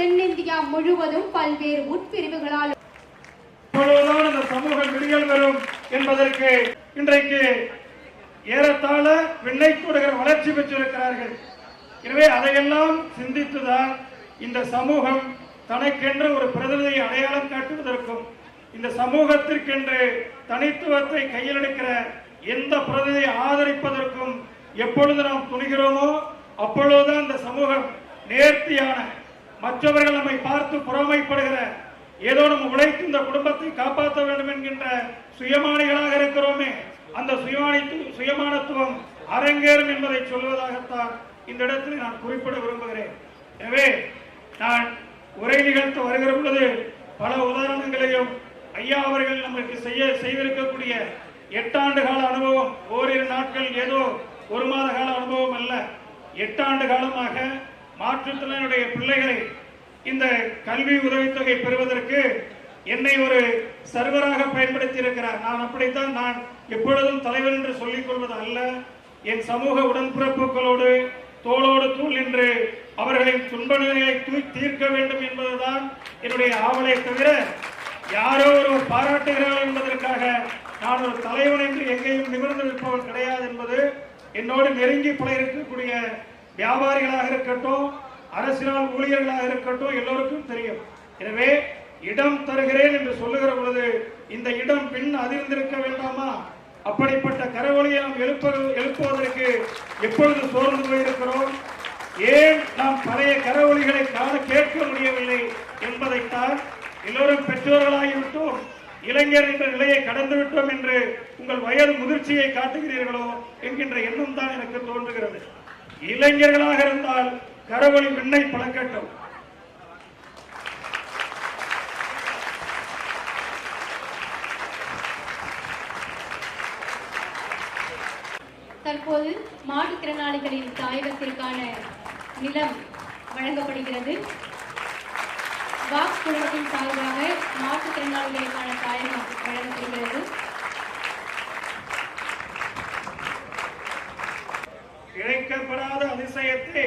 தென்னிந்தியா முழுவதும் பல்வேறு உட்பிரிவுகளால் இப்பொழுதுதான் இந்த சமூகம் விடியல் பெறும் என்பதற்கு இன்றைக்கு ஏறத்தாழ விண்ணை கூடுகிற வளர்ச்சி பெற்றிருக்கிறார்கள். எனவே அதையெல்லாம் சிந்தித்துதான் இந்த சமூகம் தனக்கென்று ஒரு பிரதிநிதியை அடையாளம் காட்டுவதற்கும் இந்த சமூகத்திற்கென்று தனித்துவத்தை கையில் எடுக்கிற எந்த பிரதிநிதியை ஆதரிப்பதற்கும் எப்பொழுது நாம் துணிகிறோமோ அப்பொழுதுதான் இந்த சமூகம் நேர்த்தியான மற்றவர்கள் நம்மை பார்த்து புறாமைப்படுகிற ஏதோ நம்ம உழைத்து இந்த குடும்பத்தை காப்பாற்ற வேண்டும் என்கின்ற சுயமானிகளாக இருக்கிறோமே அந்த சுயமானித்து சுயமானத்துவம் அரங்கேறும் என்பதை சொல்வதாகத்தான் இந்த இடத்தில் நான் குறிப்பிட விரும்புகிறேன். எனவே நான் உரை நிகழ்த்த வருகிற பொழுது பல உதாரணங்களையும் ஐயா அவர்கள் நமக்கு செய்ய செய்திருக்கக்கூடிய எட்டாண்டு கால அனுபவம் ஓரிரு நாட்கள் ஏதோ ஒரு மாத கால அனுபவம் அல்ல. எட்டாண்டு காலமாக மாற்றுத்திறனுடைய பிள்ளைகளை இந்த கல்வி உதவித்தொகை பெறுவதற்கு என்னை ஒரு சர்வராக பயன்படுத்தி இருக்கிறார் நான் அப்படித்தான் நான் எப்பொழுதும் தலைவர் என்று சொல்லிக் கொள்வது அல்ல. என் சமூக உடன்பிறப்புகளோடு தோளோடு தூள் நின்று அவர்களின் துன்ப நிலையை தூய் தீர்க்க வேண்டும் என்பதுதான் என்னுடைய ஆவலை தவிர யாரோ ஒரு பாராட்டுகிறார்கள் என்பதற்காக நான் ஒரு தலைவன் என்று எங்கேயும் நிமிர்ந்து நிற்பவன் கிடையாது என்பது என்னோடு நெருங்கி பழகிருக்கக்கூடிய வியாபாரிகளாக இருக்கட்டும் அரசியல் ஊழியர்களாக இருக்கட்டும் எல்லோருக்கும் தெரியும். எனவே இடம் தருகிறேன் என்று சொல்லுகிற பொழுது இந்த இடம் பின் அதிர்ந்திருக்க வேண்டாமா? அப்படிப்பட்ட கரவொலியை நாம் எழுப்ப எழுப்புவதற்கு எப்பொழுது சோர்ந்து போயிருக்கிறோம்? ஏன் நாம் பழைய கரவொலிகளை காண கேட்க முடியவில்லை என்பதைத்தான் எல்லோரும் பெற்றோர்களாகிவிட்டோம். இளைஞர் என்ற நிலையை கடந்து விட்டோம் என்று உங்கள் வயது முதிர்ச்சியை காட்டுகிறீர்களோ என்கின்ற எண்ணம் தான் எனக்கு தோன்றுகிறது. இளைஞர்களாக இருந்தால் கரவொலி விண்ணை பழக்கட்டும். தற்போது மாற்றுத்திறனாளிகளின் தாயகத்திற்கான நிலம் வழங்கப்படுகிறது. வாக்ஸ் குழுமத்தின் சார்பாக மாற்றுத்திறனாளிகளுக்கான தாயகம் வழங்கப்படுகிறது. அதிசயத்தை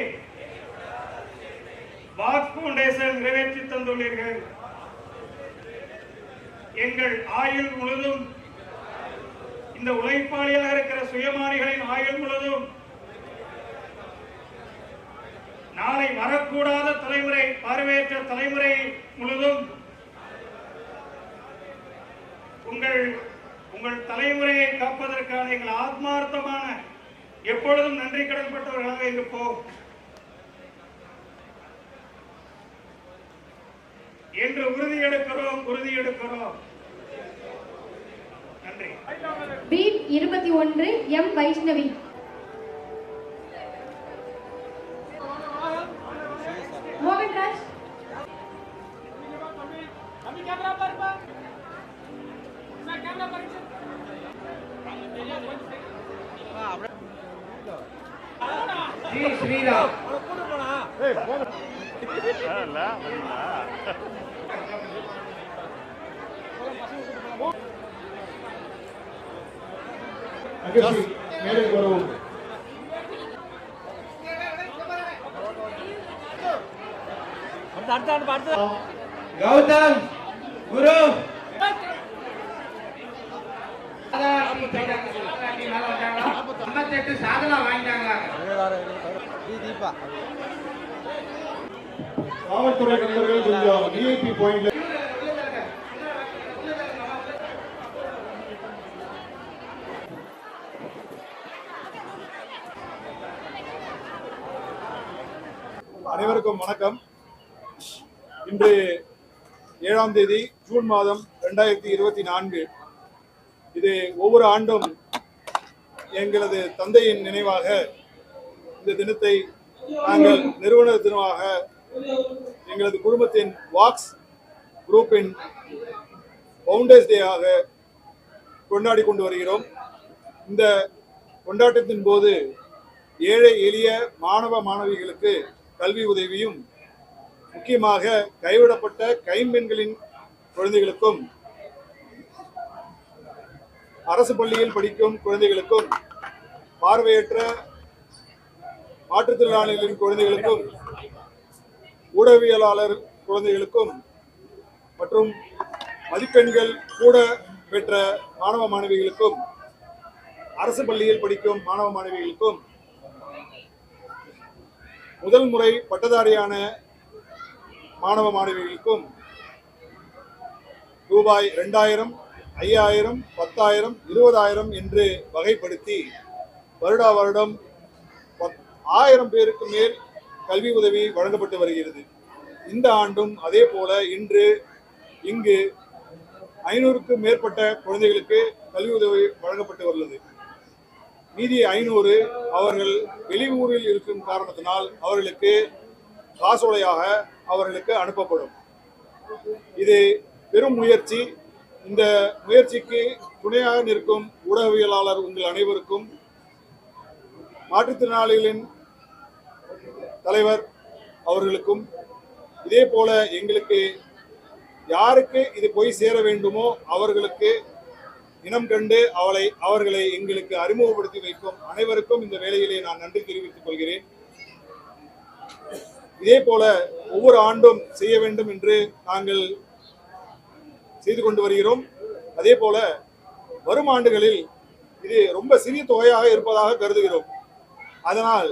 வாக் பவுண்டேஷன் நிறைவேற்றி தந்துள்ளீர்கள். எங்கள் ஆயுள் முழுதும் இந்த உழைப்பாளியாக இருக்கிற சுயமானிகளின் ஆயுள் முழுதும் நாளை வரக்கூடாத தலைமுறை பார்வையற்ற தலைமுறை முழுதும் உங்கள் உங்கள் தலைமுறையை காப்பதற்கான எங்கள் ஆத்மார்த்தமான எப்பொழுதும் நன்றி கடன்பட்டவர்களாக இருப்போம். என்று உறுதி எடுக்கிறோம் உறுதி எடுக்கிறோம். நன்றி. பி இருபத்தி ஒன்று எம் வைஷ்ணவி. மோகன்ராஜ். ஜி ஸ்ரீராம். மேலே வரவும். கௌதம் குரு. ஐம்பத்தெட்டு சாதனா வாங்கிட்டாங்களா காவல்துறை நண்பர்கள் கொஞ்சம் விஐபி பாயிண்ட்ல அனைவருக்கும் வணக்கம். இன்று ஏழாம் தேதி ஜூன் மாதம் ரெண்டாயிரத்தி இருபத்தி நான்கு. இது ஒவ்வொரு ஆண்டும் எங்களது தந்தையின் நினைவாக இந்த தினத்தை நாங்கள் நிறுவன தினமாக எங்களது குடும்பத்தின் வாக்ஸ் குரூப்பின் பவுண்டர்ஸ் டேயாக கொண்டாடி கொண்டு வருகிறோம். இந்த கொண்டாட்டத்தின் போது ஏழை எளிய மாணவ மாணவிகளுக்கு கல்வி உதவியும் முக்கியமாக கைவிடப்பட்ட கைம்பெண்களின் குழந்தைகளுக்கும் அரசு பள்ளியில் படிக்கும் குழந்தைகளுக்கும் பார்வையற்ற மாற்றுத்திறனாளிகளின் குழந்தைகளுக்கும் ஊடகவியலாளர் குழந்தைகளுக்கும் மற்றும் மதிப்பெண்கள் கூட பெற்ற மாணவ மாணவிகளுக்கும் அரசு பள்ளியில் படிக்கும் மாணவ மாணவிகளுக்கும் முதல் முறை பட்டதாரியான மாணவ மாணவிகளுக்கும் ரூபாய் ரெண்டாயிரம் ஐயாயிரம் பத்தாயிரம் இருபதாயிரம் என்று வகைப்படுத்தி வருடா வருடம் பத்- ஆயிரம் பேருக்கு மேல் கல்வி உதவி வழங்கப்பட்டு வருகிறது. இந்த ஆண்டும் அதே போல இன்று இங்கு ஐநூறுக்கும் மேற்பட்ட குழந்தைகளுக்கு கல்வி உதவி வழங்கப்பட்டு வருகிறது. மீதி ஐநூறு அவர்கள் வெளியூரில் இருக்கும் காரணத்தினால் அவர்களுக்கு காசோலையாக அவர்களுக்கு அனுப்பப்படும். இது பெரும் முயற்சி. இந்த முயற்சிக்கு துணையாக நிற்கும் ஊடகவியலாளர் உங்கள் அனைவருக்கும் மாற்றுத்திறனாளிகளின் தலைவர் அவர்களுக்கும் இதே போல எங்களுக்கு யாருக்கு இது போய் சேர வேண்டுமோ அவர்களுக்கு இனம் கண்டு அவளை அவர்களை எங்களுக்கு அறிமுகப்படுத்தி வைக்கும் அனைவருக்கும் இந்த வேலையிலே நான் நன்றி தெரிவித்துக் கொள்கிறேன். இதே போல ஒவ்வொரு ஆண்டும் செய்ய வேண்டும் என்று நாங்கள் செய்து கொண்டு வருகிறோம். அதே போல வரும் ஆண்டுகளில் இது ரொம்ப சிறிய தொகையாக இருப்பதாக கருதுகிறோம். அதனால்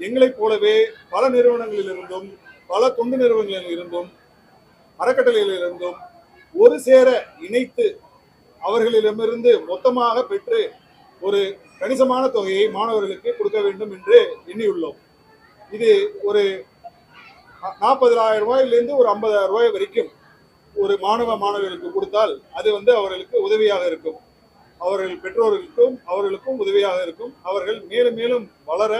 எங்களைப் போலவே பல நிறுவனங்களிலிருந்தும் பல தொண்டு நிறுவனங்களில் இருந்தும் அறக்கட்டளைகளிலிருந்தும் ஒரு சேர இணைத்து அவர்களிடமிருந்து மொத்தமாக பெற்று ஒரு கணிசமான தொகையை மாணவர்களுக்கு கொடுக்க வேண்டும் என்று எண்ணியுள்ளோம். இது ஒரு நாற்பதாயிரம் ரூபாயிலிருந்து ஒரு ஐம்பதாயிரம் ரூபாய் வரைக்கும் ஒரு மாணவ மாணவர்களுக்கு கொடுத்தால் அது வந்து அவர்களுக்கு உதவியாக இருக்கும். அவர்கள் பெற்றோர்களுக்கும் அவர்களுக்கும் உதவியாக இருக்கும். அவர்கள் மேலும் மேலும் வளர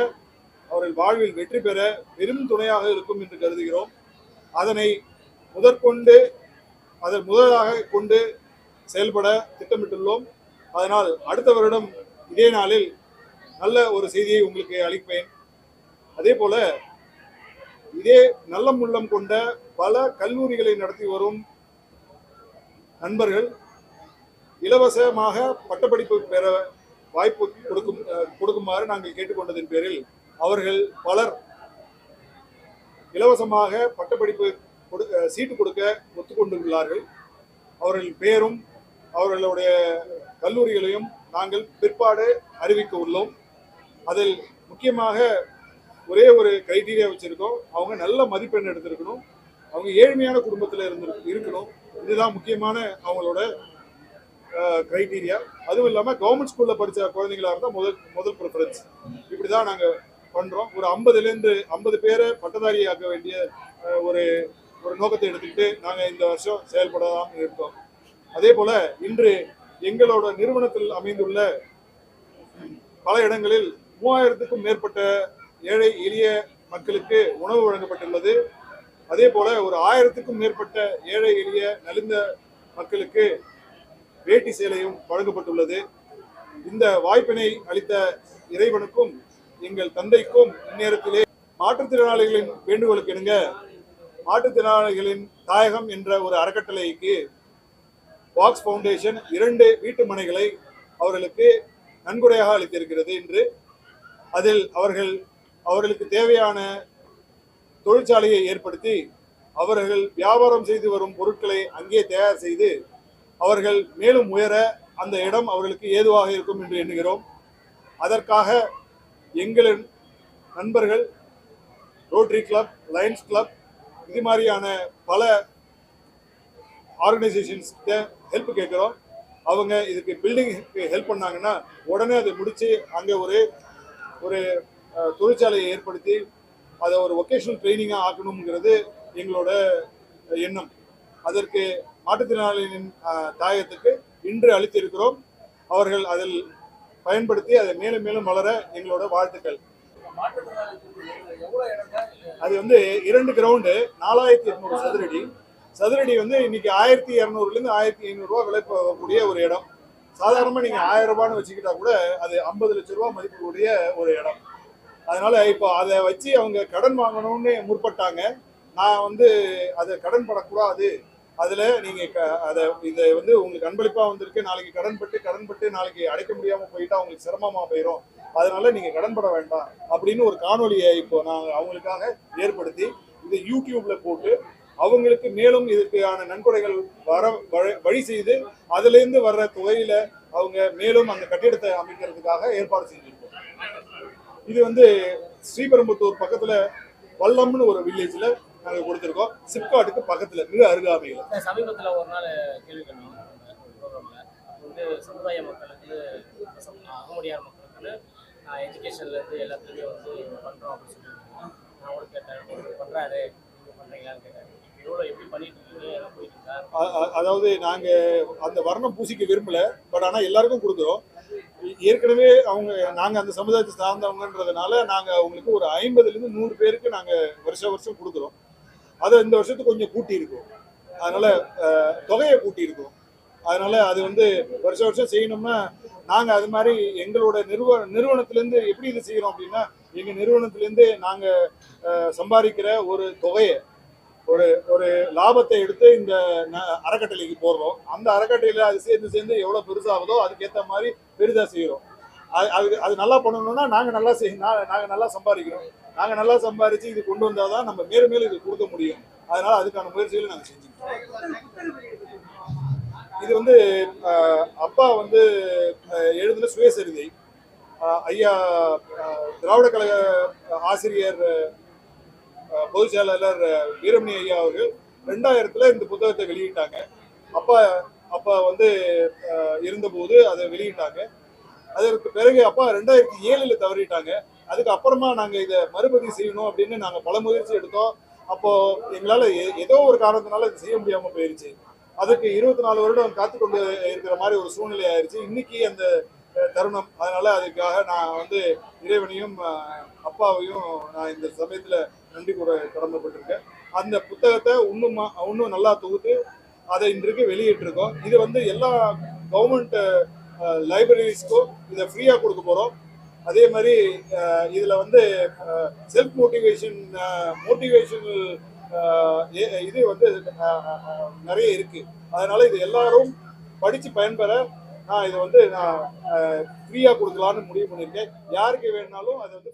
அவர்கள் வாழ்வில் வெற்றி பெற பெரும் துணையாக இருக்கும் என்று கருதுகிறோம். அதனை முதற்கொண்டு அதன் முதலாக கொண்டு செயல்பட திட்டமிட்டுள்ளோம். அதனால் அடுத்த வருடம் இதே நாளில் நல்ல ஒரு செய்தியை உங்களுக்கு அளிப்பேன். அதே போல இதே நல்ல முள்ளம் கொண்ட பல கல்லூரிகளை நடத்தி வரும் நண்பர்கள் இலவசமாக பட்டப்படிப்பு பெற வாய்ப்பு கொடுக்கும் கொடுக்குமாறு நாங்கள் கேட்டுக்கொண்டதின் பேரில் அவர்கள் பலர் இலவசமாக பட்டப்படிப்பு கொடு சீட்டு கொடுக்க ஒத்துக்கொண்டுள்ளார்கள். அவர்கள் பேரும் அவர்களுடைய கல்லூரிகளையும் நாங்கள் பிற்பாடு அறிவிக்க உள்ளோம். அதில் முக்கியமாக ஒரே ஒரு கிரைட்டீரியா வச்சுருக்கோம். அவங்க நல்ல மதிப்பெண் எடுத்திருக்கணும். அவங்க ஏழ்மையான குடும்பத்தில் இருந்து இருக்கணும். இதுதான் முக்கியமான அவங்களோட கிரைட்டீரியா அதுவும் இல்லாமல் கவர்மெண்ட் ஸ்கூலில் படித்த குழந்தைங்களாக இருந்தால் முதல் முதல் ப்ரிஃபரன்ஸ் இப்படி தான் நாங்கள் பண்ணுறோம் ஒரு ஐம்பதுலேருந்து ஐம்பது பேரை பட்டதாரியாக்க வேண்டிய ஒரு ஒரு நோக்கத்தை எடுத்துக்கிட்டு நாங்கள் இந்த வருஷம் செயல்படாமல் இருக்கோம். அதே போல் இன்று எங்களோட நிறுவனத்தில் அமைந்துள்ள பல இடங்களில் மூவாயிரத்துக்கும் மேற்பட்ட ஏழை எளிய மக்களுக்கு உணவு வழங்கப்பட்டுள்ளது. அதே போல ஒரு ஆயிரத்துக்கும் மேற்பட்ட ஏழை எளிய நலிந்த மக்களுக்கு வேட்டி சேலையும் வழங்கப்பட்டுள்ளது. இந்த வாய்ப்பினை அளித்த இறைவனுக்கும் எங்கள் தந்தைக்கும் இந்நேரத்திலே மாற்றுத்திறனாளிகளின் வேண்டுகோளுக்கு இணங்க மாற்றுத்திறனாளிகளின் தாயகம் என்ற ஒரு அறக்கட்டளைக்கு பாக்ஸ் ஃபவுண்டேஷன் இரண்டு வீட்டு மனைகளை அவர்களுக்கு நன்கொடையாக அளித்திருக்கிறது என்று அதில் அவர்கள் அவர்களுக்கு தேவையான தொழிற்சாலையை ஏற்படுத்தி அவர்கள் வியாபாரம் செய்து வரும் பொருட்களை அங்கே தயார் செய்து அவர்கள் மேலும் உயர அந்த இடம் அவர்களுக்கு ஏதுவாக இருக்கும் என்று எண்ணுகிறோம். அதற்காக எங்களின் நண்பர்கள் ரோட்டரி கிளப் லயன்ஸ் கிளப் இது மாதிரியான பல ஆர்கனைசேஷன்ஸ்கிட்ட ஹெல்ப் கேட்குறோம். அவங்க இதுக்கு பில்டிங்க்கு ஹெல்ப் பண்ணாங்கன்னா உடனே அதை முடித்து அங்கே ஒரு ஒரு தொழிற்சாலையை ஏற்படுத்தி அதை ஒரு ஒகேஷனல் ட்ரைனிங்காக ஆக்கணுங்கிறது எங்களோட எண்ணம். அதற்கு மாற்றுத்திறனாளிகளின் தாயத்துக்கு இன்று அளித்திருக்கிறோம். அவர்கள் அதில் பயன்படுத்தி அதை மேலும் மேலும் வளர எங்களோட வாழ்த்துக்கள். அது வந்து இரண்டு கிரவுண்டு நாலாயிரத்தி எட்நூறு சதுரடி. சதுரடி வந்து இன்னைக்கு ஆயிரத்தி இரநூறுலேருந்து ஆயிரத்தி ஐநூறுரூவா விலை போகக்கூடிய ஒரு இடம். சாதாரணமாக நீங்கள் ஆயிரம் ரூபான்னு வச்சுக்கிட்டா கூட அது ஐம்பது லட்ச ரூபா மதிப்புக்கூடிய ஒரு இடம். அதனால இப்போ அதை வச்சு அவங்க கடன் வாங்கணும்னு முற்பட்டாங்க. நான் வந்து அதை கடன் படக்கூடாது. அதில் நீங்கள் க அதை இதை வந்து உங்களுக்கு அன்பளிப்பாக வந்திருக்கு. நாளைக்கு கடன் பட்டு கடன் பட்டு நாளைக்கு அடைக்க முடியாமல் போயிட்டா உங்களுக்கு சிரமமாக போயிடும் அதனால நீங்கள் கடன் பட வேண்டாம் அப்படின்னு ஒரு காணொலியை இப்போ நாங்கள் அவங்களுக்காக ஏற்படுத்தி இதை யூடியூப்ல போட்டு அவங்களுக்கு மேலும் இதுக்கான நன்கொடைகள் வர வழி செய்து அதுலேருந்து வர்ற தொகையில அவங்க மேலும் அந்த கட்டிடத்தை அமைக்கிறதுக்காக ஏற்பாடு செஞ்சிருக்கோம் இது வந்து ஸ்ரீபெரும்புத்தூர் பக்கத்துல வல்லம்னு ஒரு வில்லேஜ்ல நாங்க கொடுத்திருக்கோம். சிப்காட்டுக்கு பக்கத்துல மிக அருகாமையில. சமீபத்துல ஒரு நாள் கேள்வி வந்து சமுதாய மக்களுக்கு சம்- அகமுடியார் மக்களுக்கு எஜுகேஷன்ல இருந்து எல்லாத்துலயுமே வந்து பண்றோம் அப்படின்னு சொல்லியிருக்காங்க. நான் கூட கேட்டேன். "இவர் பண்றாரு. பண்றீங்களான்னு கேட்டேன். அதாவது நாங்க அந்த வர்ணம் பூசிக்க விரும்பல. பட் ஆனா எல்லாருக்கும் கொடுக்குறோம். ஏற்கனவே அவங்க நாங்கள் அந்த சமுதாயத்தை சார்ந்தவங்கன்றதுனால நாங்கள் அவங்களுக்கு ஒரு ஐம்பதுலேருந்து நூறு பேருக்கு நாங்கள் வருஷம் வருஷம் கொடுக்குறோம். அதை இந்த வருஷத்துக்கு கொஞ்சம் கூட்டியிருக்கோம். அதனால் தொகையை கூட்டியிருக்கோம். அதனால் அது வந்து வருஷம் வருஷம் செய்யணும்னா நாங்கள் அது மாதிரி எங்களோட நிறுவ நிறுவனத்துலேருந்து எப்படி இது செய்கிறோம் அப்படின்னா எங்கள் நிறுவனத்துலேருந்து நாங்கள் சம்பாதிக்கிற ஒரு தொகையை ஒரு ஒரு லாபத்தை எடுத்து இந்த ந- அறக்கட்டளைக்கு போடுறோம். அந்த அறக்கட்டளையில் அது சேர்ந்து சேர்ந்து எவ்வளோ பெருசாகுதோ அதுக்கேற்ற மாதிரி பெரிதாக செய்கிறோம் அது அது அது நல்லா பண்ணணும்னா நாங்கள் நல்லா செய் நாங்கள் நல்லா சம்பாதிக்கிறோம். நாங்கள் நல்லா சம்பாதிச்சு இது கொண்டு வந்தால் தான் நம்ம மேலும் மேலும் இது கொடுக்க முடியும். அதனால் அதுக்கான முயற்சிகளை நாங்கள் செஞ்சுக்கிறோம். இது வந்து அப்பா வந்து எழுதின சுயசரிதை. ஐயா திராவிட கழக ஆசிரியர் பொதுச் செயலாளர் வீரமணி ஐயா அவர்கள் ரெண்டாயிரத்துல இந்த புத்தகத்தை வெளியிட்டாங்க. அப்பா அப்பா வந்து இருந்தபோது அதை வெளியிட்டாங்க. அதற்கு பிறகு அப்பா ரெண்டாயிரத்தி ஏழுல தவறிட்டாங்க. அதுக்கு அப்புறமா நாங்க இதை மறுபதிவு செய்யணும் அப்படின்னு நாங்க பல முயற்சி எடுத்தோம். அப்போ எங்களால எ- ஏதோ ஒரு காரணத்தினால இது செய்ய முடியாம போயிருச்சு. அதுக்கு இருபத்தி நாலு வருடம் காத்து கொண்டு இருக்கிற மாதிரி ஒரு சூழ்நிலை ஆயிருச்சு. இன்னைக்கு அந்த தருணம். அதனால அதுக்காக நான் வந்து இறைவனையும் அப்பாவையும் நான் இந்த சமயத்துல நன்றி கூற கடமைப்பட்டிருக்கேன். அந்த புத்தகத்தை இன்னும் இன்னும் நல்லா தொகுத்து அதை இன்றைக்கு வெளியிட்டிருக்கோம். இது வந்து எல்லா கவர்மெண்ட் லைப்ரரிஸ்க்கும் இதை ஃப்ரீயாக கொடுக்க போகிறோம் அதே மாதிரி இதில் வந்து செல்ஃப் மோட்டிவேஷன் மோட்டிவேஷனல் இது வந்து நிறைய இருக்குது அதனால் இது எல்லாரும் படித்து பயன்பெற நான் இதை வந்து நான் ஃப்ரீயாக கொடுக்கலான்னு முடிவு பண்ணியிருக்கேன். யாருக்கு வேணுனாலும் அதை வந்து